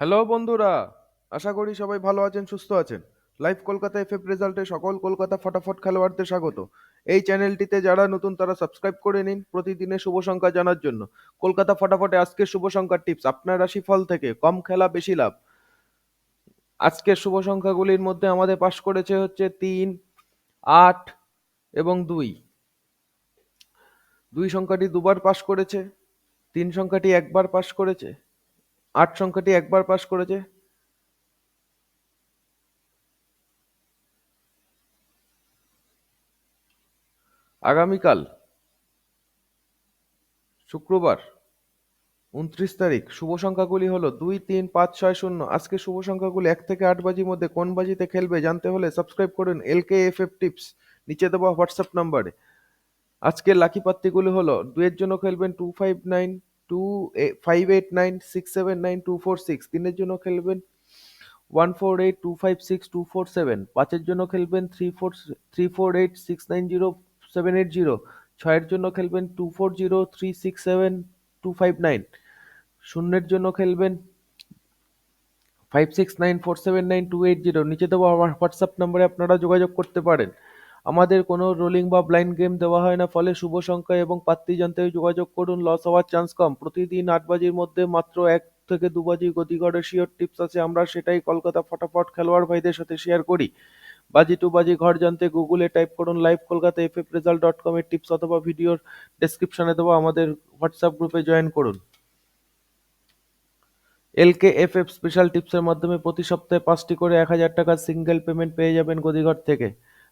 Hello বন্ধুরা, আশা করি সবাই ভালো আছেন, সুস্থ আছেন। লাইভ কলকাতা এফএফ রেজাল্টে সকল কলকাতা ফটাফট খেলোয়াড়দের স্বাগত। এই চ্যানেলটিতে যারা নতুন, তারা সাবস্ক্রাইব করে নিন প্রতিদিনের শুভ সংখ্যা জানার জন্য। কলকাতা ফটাফটে আজকের শুভ সংখ্যার টিপস আপনার রাশিফল থেকে কম খেলা, বেশি লাভ। আজকের শুভ সংখ্যাগুলির মধ্যে আমাদের পাশ করেছে হচ্ছে তিন, আট এবং দুই। দুই সংখ্যাটি দুবার পাশ করেছে, তিন সংখ্যাটি একবার পাশ করেছে আট সংখ্যাটি একবার পাশ করেছে। আগামীকাল শুক্রবার উনত্রিশ তারিখ, শুভ সংখ্যাগুলি হলো দুই, তিন, পাঁচ, ছয়, শূন্য। আজকে শুভ সংখ্যাগুলি এক থেকে আট বাজির মধ্যে কোন বাজিতে খেলবে জানতে হলে সাবস্ক্রাইব করুন L K F F tips. নিচে দেওয়া হোয়াটসঅ্যাপ নাম্বারে। আজকের লাকি পাত্তিগুলি হলো দুয়ের জন্য খেলবেন two, five, nine two five eight nine six seven nine two four six তিনের জন্য খেলবেন one four eight two five six two four seven পাঁচের জন্য খেলবেন three four three four eight six nine zero seven eight zero ছয়ের জন্য খেলবেন two four zero three six seven two five nine শূন্যের জন্য খেলবেন five six nine four seven nine two eight zero নিচে দেওয়া আমার হোয়াটসঅ্যাপ নম্বরে আপনারা যোগাযোগ করতে পারেন। আমাদের কোনো রোলিং বা ব্লাইন্ড গেম দেওয়া হয় না। ফলে শুভ সংখ্যা এবং পাত্রী জানতে যোগাযোগ করুন। লস হওয়ার চান্স কম। প্রতিদিন আট বাজির মধ্যে মাত্র এক থেকে দু বাজি গতিগড়ের শিওর টিপস আছে। আমরা সেটাই কলকাতা ফটাফট খেলোয়াড় ভাইদের সাথে শেয়ার করি। বাজি টু বাজি ঘর জানতে গুগলে টাইপ করুন live Kolkata F F result dot com এর টিপস অথবা ভিডিওর ডেসক্রিপশনে দেবো। আমাদের হোয়াটসঅ্যাপ গ্রুপে জয়েন করুন। এলকে এফ এফ স্পেশাল টিপসের মাধ্যমে প্রতি সপ্তাহে পাঁচটি করে এক হাজার টাকার সিঙ্গেল পেমেন্ট পেয়ে যাবেন গদিঘর থেকে।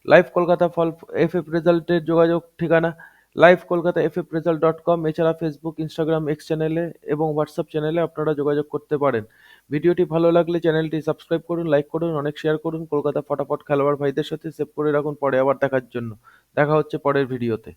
লাইভ কলকাতা ফল এফ এফ রেজাল্টের যোগাযোগ ঠিকানা live Kolkata F F result dot com এছাড়া ফেসবুক ইনস্টাগ্রাম এক্স চ্যানেলে এবং হোয়াটসঅ্যাপ চ্যানেলে আপনারা যোগাযোগ করতে পারেন। ভিডিওটি ভালো লাগলে চ্যানেলটি সাবস্ক্রাইব করুন লাইক করুন, অনেক শেয়ার করুন। কলকাতা ফটাফট খেলোয়াড় ভাইদের সাথে সেভ করে রাখুন, পরে আবার দেখার জন্য। দেখা হচ্ছে পরের ভিডিওতে